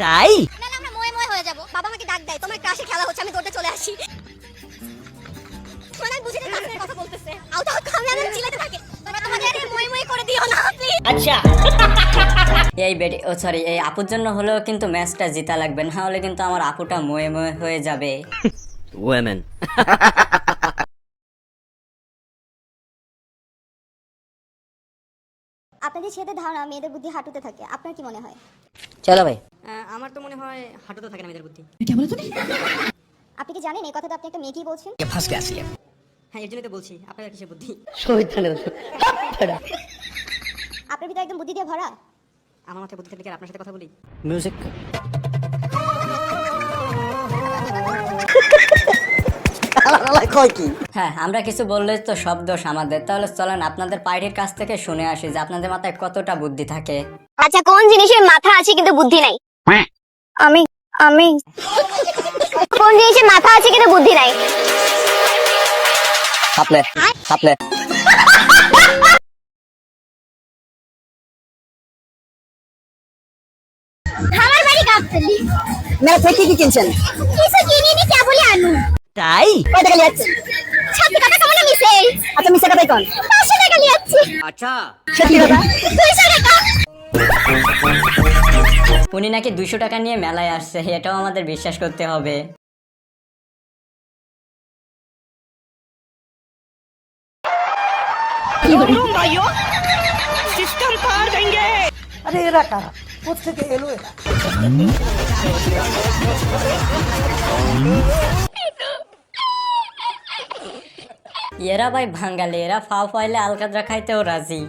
তাই? নাহলে আমরা ময়ে ময়ে হয়ে যাব। বাবা আমাকে ডাক দেয় তোমার ক্রাশে খেলা হচ্ছে আমি দৌড়ে চলে আসি। মানে বুঝি না কাছের কথা বলতেছে। আউট আউট আমি আমি চিল্লাতে থাকে। তোমরা তোমাদের এই ময়ে ময়ে করে দিও না প্লিজ আচ্ছা। এই বেটি ও সরি এই আপুর জন্য হলেও কিন্তু ম্যাচটা জিতা লাগবে না হলে কিন্তু আমার আপুটা ময়ে ময়ে হয়ে যাবে। ওয়েমেন আপনাদের ছেলেদের ধারণা মেয়েদের বুদ্ধি হাঁটুতে থাকে। আপনার কি মনে হয়? চলো ভাই। আমার তো মনে হয় হাঁটুতে থাকে না মেয়েদের বুদ্ধি। আপনি কি জানেন এই কথাটা আপনি একটা মেয়েকেই বলছেন? কে ফাঁসকে আসলে হ্যাঁ এর জন্যই তো বলছি আপনার কিসের বুদ্ধি? আপনার ভিতরে একদম বুদ্ধি দিয়ে ভরা? আমার মাথায় বুদ্ধি থাকলে কি আর আপনার সাথে কথা বলি? মিউজিক হ্যাঁ আমরা কিছু বললে তো সব দোষ আমাদের। তাহলে চলেন আপনাদের পার্টির কাছ থেকে শুনে আসি যে আপনাদের মাথায় কতটা বুদ্ধি থাকে। আচ্ছা কোন জিনিসের মাথা আছে কিন্তু বুদ্ধি নাই? আমি আমি। কোন জিনিসের মাথা আছে কিন্তু বুদ্ধি নাই। সাপলে সাপলে আমার বাড়ি গাবতলি। মেলা থেকে কি কিনছেন। কিছু কিনিনি কেবলই আনু? তাই? টাকা কেমন মিশে? আচ্ছা মিশা কন। টাকা লিয়াচ্ছি আচ্ছা। সত্যি কথা দুইশো টাকা। উনি নাকি দুশো টাকা নিয়ে মেলায় আসছে এটাও আমাদের বিশ্বাস করতে হবে। আরে এরা কারা? কোথেকে এলো এরা? এরা ভাই বাঙালি এরা ফাও ফাইলে আলকাতরা খাইতেও রাজি।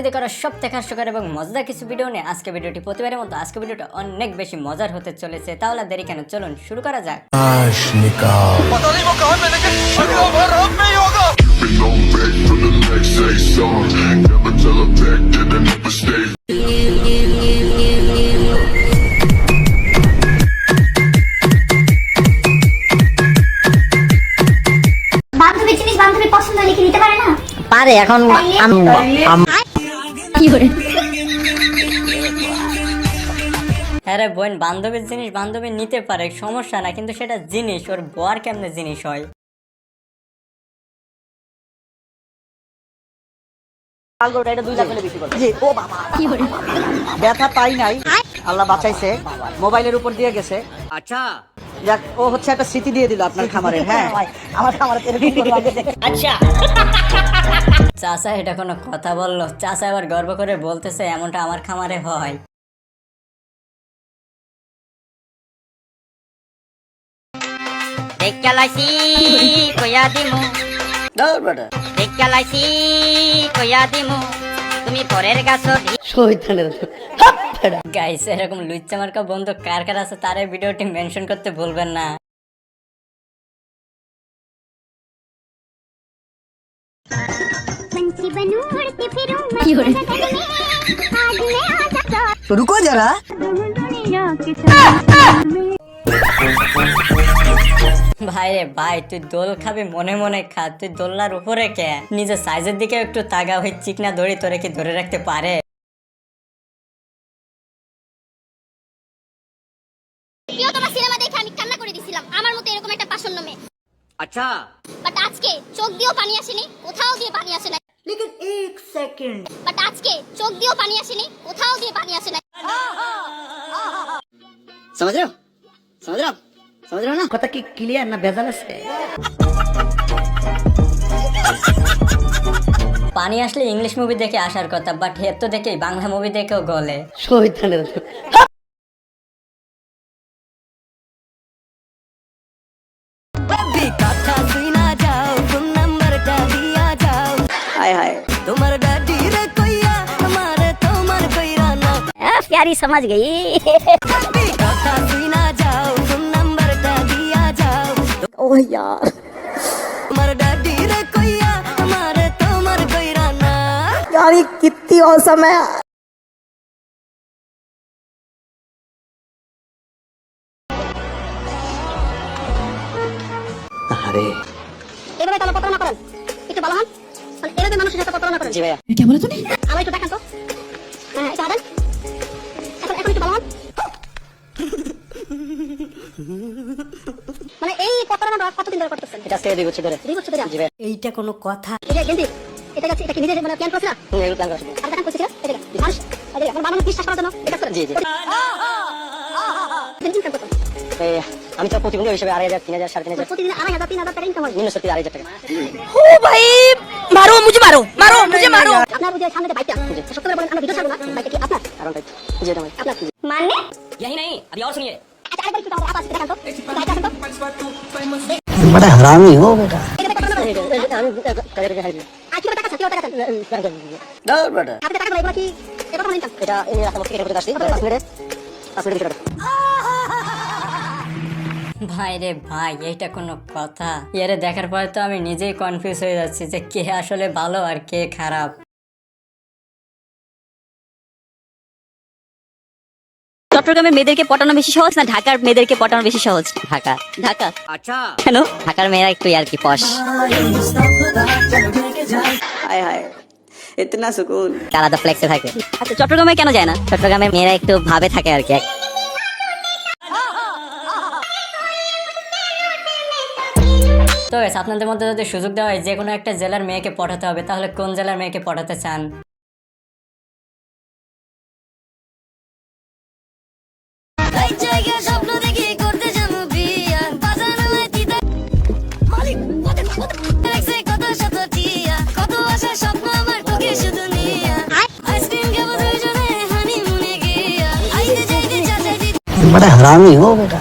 বাঙালিদের করা সব থেকে হাস্যকর এবং মজাদার কিছু ভিডিও নিয়ে আজকে ভিডিওটি প্রতিবারের মতো। আজকে ভিডিওটা অনেক বেশি মজার হতে চলেছে। তাহলে দেরি কেন? চলুন শুরু করা যাক. বান্ধবী জিনিস বান্ধবী পছন্দ নিতে পারে না? পারে এখন আরে বোন বান্ধবীর জিনিস বান্ধবী নিতে পারে সমস্যা না কিন্তু সেটা জিনিস ওর বর কেমনে জিনিস হয়? ব্যথা পাই নাই। আল্লাহ বাঁচাইছে। মোবাইলের উপর দিয়ে গেছে। আচ্ছা। যাক ও হচ্ছে একটা স্মৃতি দিয়ে দিল আপনার খামারের হ্যাঁ। আমার খামারে আচ্ছা। চাচা এটা কোনো কথা বলল। চাচা আবার গর্ব করে বলতেছে এমনটা আমার খামারে হয়। দেখা লাইছি কইয়া দিমু। ধর বেটা। দেখা লাইছি কইয়া দিমু। তুমি পরের গাইস এরকম লুচ্চা মার্কা বন্ধু কার কার আছে তার ভিডিওটি মেনশন করতে ভুলবেন না। बनूं उड़ती फिरूं मैं की हो रहा आज मैं आ जाता তো রুকো যারা दुनिया के साथ ভাই রে ভাই তুই দোল খাবি মনে মনে খা তুই দোলনার উপরে কে নিজের সাইজের দিকে একটু তাগা হয়ে চিকনা দড়ি তোরে কি ধরে রাখতে পারে প্রিয়তমা সিনেমা দেখে আমি কান্না করে দিছিলাম আমার মতো এরকম একটা পাষণ্য মেয়ে আচ্ছা বাট আজকে চোখ দিয়েও পানি আসেনি কোথাও দিয়ে পানি আসে না লেকিন এক সেকেন্ড বাট আজকে চোখ দিয়েও পানি আসেনি কোথাও দিয়ে পানি আসে না समझ रहे हो समझ रहे हो आप? समझ रहे हो ना কথা কি ক্লিয়ার না ভেজাল আছে পানি আসলে ইংলিশ মুভি দেখে আসার কথা বাট হের তো দেখেই বাংলা মুভি দেখেও গলে শহীদানের হায় হায় प्यारी समझ गई ও यार यार ये कितनी औसम है আরে এভাবে তাহলে প্রতারণা করেন একটু বলো হন মানে এভাবে টাইপের মানুষের সাথে প্রতারণা করেন জি ভাইয়া। আমার একটু দেখান তো। হ্যাঁ একটু আদান এখন এখন একটু বলুন মানে এই প্রতারণাটা কতদিন ধরে করতেছেন? এটা আজকে দুই বছর ধরে। দুই বছর ধরে? জি ভাইয়া। এইটা কোনো কথা। যে গেন্দি এটা কাছে এটা কি নিজে মানে প্ল্যান করছিলা? এগুলো প্ল্যান করা আর দেখান করছিলা? এটা মানুষ এই যে মানুষ বিশ্বাস করার জন্য এটা করেন জি জি। আমি তো প্রতিবন্ধী হিসেবে আড়াই হাজার তিন হাজার সাড়ে তিন হাজার। প্রতিদিন আড়াই হাজার তিন হাজার টাকা ইনকাম হয়। নিম্ন সত্যি আড়াই হাজার টাকা। আপনার বুঝে সামনে যে বাইকটা সত্য করে বলেন আমরা ভিডিও ছাড়বো না বাইকটা কি আপনার কারণ তাই জি এটা আমার আপনার মানে यही नहीं अभी और सुनिए আচ্ছা আরেকবার একটু আবার দেখান তো বাইকটা দেখান তো बड़ा हरामी हो बेटा এটা কত টাকা এই যে, এই যে, আমি কাজের টাকা হারিয়ে আর কি টাকা আছে কি টাকা আছে দাও বেটা আপনি টাকা এগুলো কি এটা কোনো ইনকাম এটা এই রাস্তা থেকে করতে আসছি পাঁচ মিনিটে পাঁচ মিনিটে টাকা ভাই রে ভাই এটা কোনো কথা। এর দেখার পর তো আমি নিজেই কনফিউজ হয়ে যাচ্ছি যে কে আসলে ভালো আর কে খারাপ। চট্টগ্রামের মেয়েদেরকে পটানো বেশি সহজ না ঢাকার মেয়েদেরকে পটানো বেশি সহজ? ঢাকা। ঢাকা। আচ্ছা। কেন? ঢাকার মেয়েরা একটু আর কি পশ। হায় হায় এতনা সুকুন। আলাদা ফ্লেক্সে থাকে। আচ্ছা চট্টগ্রামে কেন যায় না? চট্টগ্রামে মেয়েরা একটু ভাবে থাকে আর কি। তো guys, আপনাদের মধ্যে যদি সুযোগ দেওয়া হয় যে কোনো একটা জেলার মেয়েকে পটাতে হবে তাহলে কোন জেলার মেয়েকে পটাতে চান बड़ा हरामी हो बेटा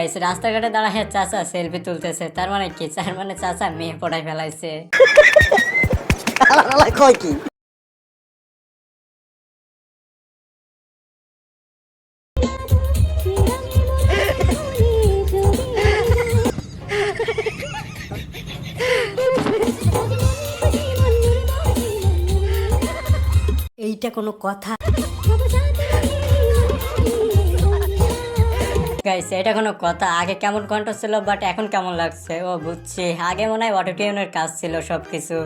গাইস রাস্তাঘাটে দাঁড়ায় চাচা সেলফি তুলতেছে তার মানে কি? তার মানে চাচা মেয়ে পটাই ফেলাইছে। কয় কি? এইটা কোনো কথা। গাইস এটা কোনো কথা। আগে কেমন কণ্ঠ ছিল বাট এখন কেমন লাগছে? ও বুঝছি। আগে মনে হয় অটোটিউনের কাজ ছিল সব কিছু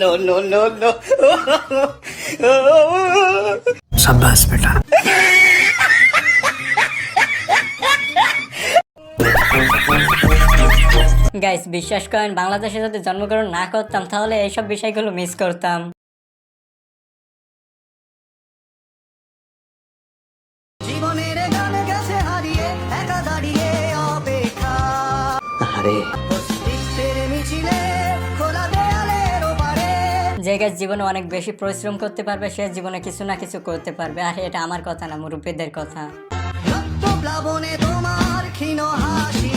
নো বেটা। গাইস বিশ্বাস করেন বাংলাদেশে যদি জন্মগ্রহণ না করতাম তাহলে এইসব বিষয়গুলো মিস করতাম। জীবনের গান গেছে হারিয়ে একা দাঁড়িয়ে অপেক্ষা। अरे অস্তিত্বের মিছিলে খোলা দেয়ালের ওপারে। যে গাছ জীবনে অনেক বেশি পরিশ্রম করতে পারবে সে জীবনে কিছু না কিছু করতে পারবে। আর এটা আমার কথা না মুরব্বীদের কথা। প্লাবনে তোমার ক্ষীণ হাসি।